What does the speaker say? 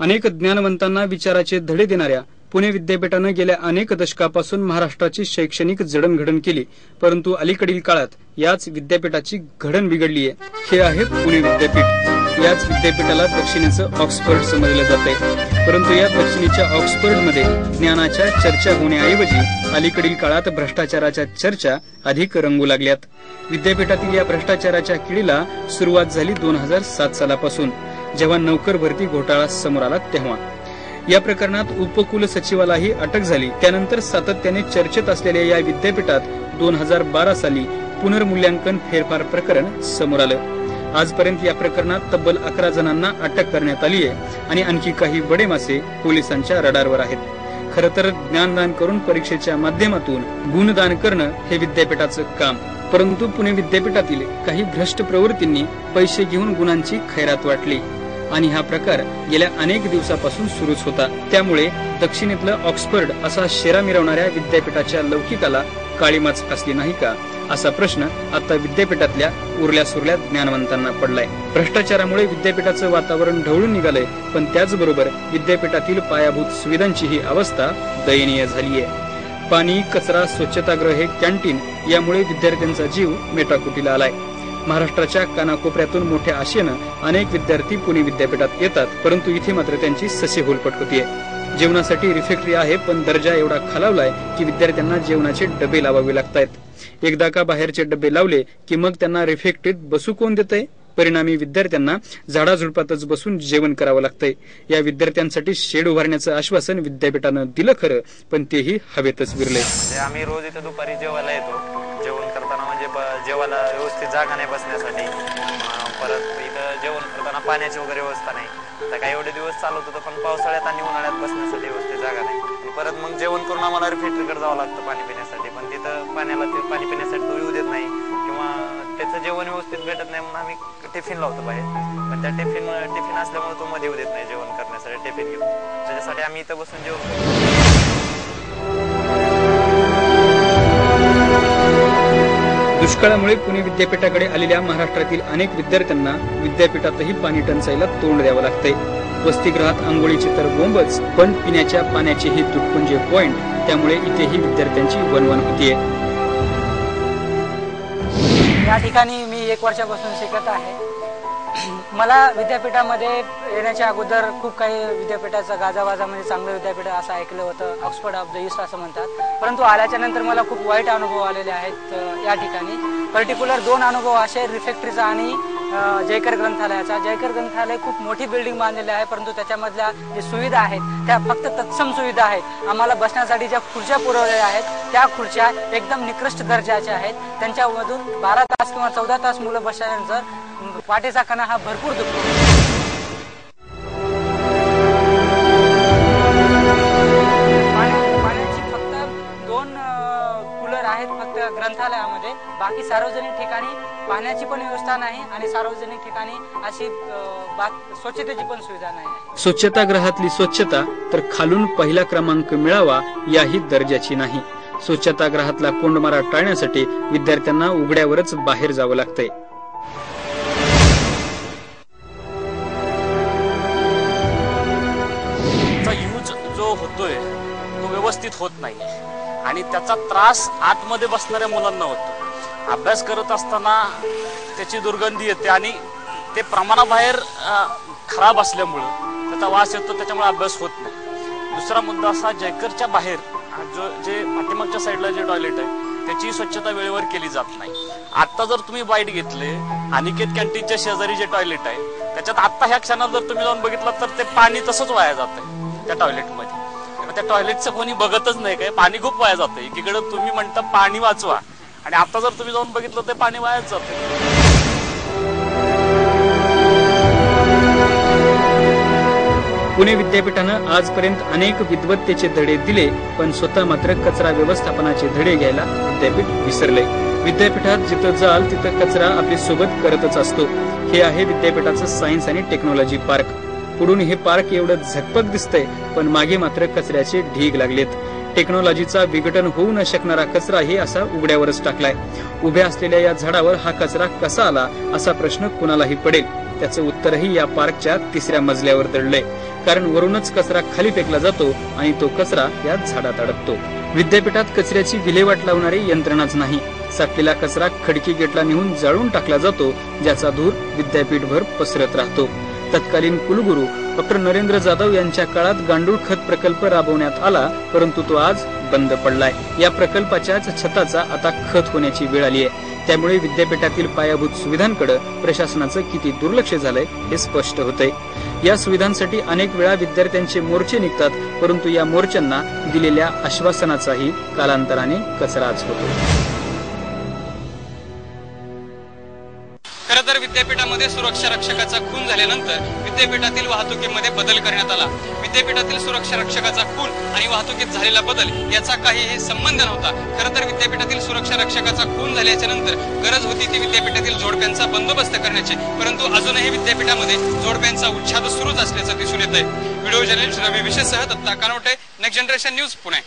अनेक ज्ञानवंतांना विचाराचे धडे देणाऱ्या पुणे विद्यापीठानं गेल्या अनेक दशकापासून महाराष्ट्राची शैक्षणिक जडणघडण केली परंतु अलीकडील काळात याच विद्यापीठाची घडण बिघडली आहे. हे आहे पुणे विद्यापीठ. याच विद्यापीठाला दक्षिणेचं ऑक्सफर्ड समजलं जाते परंतु या दक्षिणेच्या ऑक्सफर्डमध्ये ज्ञानाच्या चर्चा होण्याऐवजी अलीकडील काळात भ्रष्टाचाराच्या चर्चा अधिक रंगू लागल्यात. विद्यापीठातील या भ्रष्टाचाराच्या किडीला सुरुवात झाली दोन हजार सात सालापासून. जेव्हा नौकर भरती घोटाळा समोर आला तेव्हा. या प्रकरणात उपकुल सचिवालाही अटक झाली. त्यानंतर सातत्याने चर्चेत असलेल्या या विद्यापीठात दोन हजार बारा साली पुनर्मूल्यांकन फेरफार प्रकरण समोर आलं. आजपर्यंत या प्रकरणात तब्बल अकरा जणांना अटक करण्यात आली आहे आणि आणखी काही बडे मासे पोलिसांच्या रडारवर आहेत. खर तर ज्ञानदान करून परीक्षेच्या माध्यमातून गुणदान करणं हे विद्यापीठाचं काम. परंतु पुणे विद्यापीठातील काही भ्रष्ट प्रवृत्तींनी पैसे घेऊन गुणांची खैरात वाटली. आणि हा प्रकार गेल्या अनेक दिवसापासून सुरूच होता. त्यामुळे दक्षिणेतलं ऑक्सफर्ड असा शेरा मिरवणाऱ्या विद्यापीठाच्या लौकिकाला काळीमाच असली नाही का? असा प्रश्न आता विद्यापीठातल्या उरल्या सुरल्या ज्ञानवंतांना पडलाय. भ्रष्टाचारामुळे विद्यापीठाचं वातावरण ढवळून निघालंय पण त्याचबरोबर विद्यापीठातील पायाभूत सुविधांची ही अवस्था दयनीय झालीय. पाणी कचरा स्वच्छतागृह कॅन्टीन यामुळे विद्यार्थ्यांचा जीव मेटाकुटीला आलाय. महाराष्ट्राच्या कानाकोपऱ्यातून मोठ्या आशेनं अनेक विद्यार्थी पुणे विद्यापीठात येतात परंतु इथे मात्र त्यांची ससे होलपट होतीये जेवणासाठी रिफेक्टरी आहे पण दर्जा एवढा खालावलाय की विद्यार्थ्यांना जेवणाचे डबे लावावे लागतायत. एकदा का बाहेरचे डबे लावले की मग त्यांना रिफेक्टरीत बसू कोण देतंय? परिणामी विद्यार्थ्यांना झाडाझुडपातच बसून जेवण करावं लागतंय. या विद्यार्थ्यांसाठी शेड उभारण्याचं आश्वासन विद्यापीठानं दिलं खरं पण तेही हवेतच विरलंय. म्हणजे आम्ही रोज इथे दुपारी जेवायला येतो. करताना म्हणजे ब- जेवायला व्यवस्थित जागा नाही बसण्यासाठी. परत इथं जेवण करताना पाण्याची वगैरे व्यवस्था नाही. तर काही एवढे दिवस चालत होतं पण पावसाळ्यात आणि उन्हाळ्यात बसण्यासाठी व्यवस्थित जागा नाही. आणि परत मग जेवण करून आम्हाला रिफिल्टरकडे जावं लागतं पाणी पिण्यासाठी. पण तिथं पाण्याला ते पाणी पिण्यासाठी तो येऊ देत नाही. किंवा त्याचं जेवण व्यवस्थित भेटत नाही म्हणून आम्ही टिफिन लावतो बाहेर. पण त्या टिफिन टिफिन असल्यामुळे तो मध्ये येऊ देत नाही जेवण करण्यासाठी. टिफिन घेऊन. त्याच्यासाठी आम्ही इथं बसून जेवण करतो दुष्काळामुळे पुणे विद्यापीठाकडे आलेल्या महाराष्ट्रातील अनेक विद्यार्थ्यांना विद्यापीठातही पाणी टंचाईला तोंड द्यावं लागतंय. वसतिगृहात आंघोळीची तर बोंबच पण पिण्याच्या पाण्याचेही तुटपुंजे पॉइंट त्यामुळे इथेही विद्यार्थ्यांची वनवन होतीये. या ठिकाणी मी एक वर्षापासून शिकत आहे. मला विद्यापीठामध्ये येण्याच्या अगोदर खूप काही विद्यापीठाचा गाजावाजा म्हणजे चांगलं विद्यापीठ असं ऐकलं होतं. ऑक्सफर्ड ऑफ द ईस्ट असं म्हणतात. परंतु आल्याच्यानंतर मला खूप वाईट अनुभव आलेले आहेत या ठिकाणी. पर्टिक्युलर दोन अनुभव असे रिफेक्टरीचा आणि जयकर ग्रंथालयाचा. जयकर ग्रंथालय खूप मोठी बिल्डिंग बांधलेली आहे परंतु त्याच्यामधल्या जे सुविधा आहेत त्या फक्त तत्सम सुविधा आहेत. आम्हाला बसण्यासाठी ज्या खुर्च्या पुरवलेल्या आहेत त्या खुर्च्या एकदम निकृष्ट दर्जाच्या आहेत. त्यांच्यामधून बारा तास किंवा चौदा तास मुलं बसल्यानंतर वाटेचा कणा हा भरपूर दुखतो. दोन कूलर आहेत ग्रंथालयामध्ये. बाकी सार्वजनिक ठिकाणी पाण्याची पण व्यवस्था नाही आणि सार्वजनिक ठिकाणी अशी स्वच्छतेची पण सुविधा नाही. स्वच्छतागृहातली स्वच्छता तर खालून पहिला क्रमांक मिळावा याही दर्जाची नाही. स्वच्छतागृहातला कोंडमारा टाळण्यासाठी विद्यार्थ्यांना उघड्यावरच बाहेर जावं लागतंय. तो व्यवस्थित होत नाही. आणि त्याचा त्रास आतमध्ये बसणाऱ्या मुलांना होतो. अभ्यास करत असताना त्याची दुर्गंधी येते आणि ते प्रमाणाबाहेर खराब असल्यामुळं त्याचा वास येतो त्याच्यामुळे अभ्यास होत नाही. दुसरा मुद्दा असा जयकरच्या बाहेर जो जे पाठीमागच्या साईडला जे टॉयलेट आहे त्याची स्वच्छता वेळेवर केली जात नाही. आता जर तुम्ही बाईट घेतले अनिकेत कॅन्टीनच्या शेजारी जे टॉयलेट आहे त्याच्यात आता ह्या क्षणात जर तुम्ही जाऊन बघितलं तर ते पाणी तसंच वाया जात आहे त्या टॉयलेटमध्ये मग त्या टॉयलेटचं कोणी बघतच नाही काय? पाणी खूप वाया जातं एकीकडे तुम्ही म्हणता पाणी वाचवा. आणि आता जर तुम्ही जाऊन बघितलं तर पाणी वायाच जातं पुणे विद्यापीठानं आजपर्यंत अनेक विद्वत्तेचे धडे दिले पण स्वतः मात्र कचरा व्यवस्थापनाचे धडे घ्यायला विद्यापीठ विसरले. विद्यापीठात जिथं जाल तिथं कचरा आपली सोबत करतच असतो. हे आहे विद्यापीठाचं सायन्स आणि टेक्नॉलॉजी पार्क. पुढून हे पार्क एवढं झकपक दिसतंय पण मागे मात्र कचऱ्याचे ढीग लागलेत. टेक्नॉलॉजीचा विघटन होऊ न शकणारा कचराही असा उघड्यावरच टाकलाय. उभ्या असलेल्या या झाडावर हा कचरा कसा आला असा प्रश्न कुणालाही पडेल. त्याचं उत्तरही या पार्कच्या तिसऱ्या मजल्यावर दडलंय. कारण वरूनच कचरा खाली फेकला जातो आणि तो कचरा या झाडात अडकतो. विद्यापीठात कचऱ्याची विल्हेवाट लावणारी यंत्रणाच नाही. साठलेला कचरा खडकी गेटला नेऊन जाळून टाकला जातो ज्याचा धूर विद्यापीठभर पसरत राहतो. तत्कालीन कुलगुरू डॉक्टर नरेंद्र जाधव यांच्या काळात गांडूळ खत प्रकल्प राबवण्यात आला परंतु तो आज बंद पडलाय. या प्रकल्पाच्याच छताचा आता खत होण्याची वेळ आली आहे त्यामुळे विद्यापीठातील पायाभूत सुविधांकडे प्रशासनाचं किती दुर्लक्ष झालंय हे स्पष्ट होतंय. या सुविधांसाठी अनेक वेळा विद्यार्थ्यांचे मोर्चे निघतात परंतु या मोर्चांना दिलेल्या आश्वासनाचाही कालांतराने कचराच होतो. विद्यापीठामध्ये सुरक्षा रक्षकाचा खून झाल्यानंतर विद्यापीठातील वाहतुकीमध्ये बदल करण्यात आला. विद्यापीठातील सुरक्षा रक्षकाचा खून आणि वाहतुकीत झालेला बदल याचा काहीही संबंध नव्हता. खरं तर विद्यापीठातील सुरक्षा रक्षकाचा खून झाल्याच्यानंतर गरज होती ती विद्यापीठातील जोडप्यांचा बंदोबस्त करण्याची. परंतु अजूनही विद्यापीठामध्ये जोडप्यांचा उच्छाद सुरूच असल्याचं दिसून येत आहे video journalist Ravi विशेषसह Datta Kanote next generation news Pune.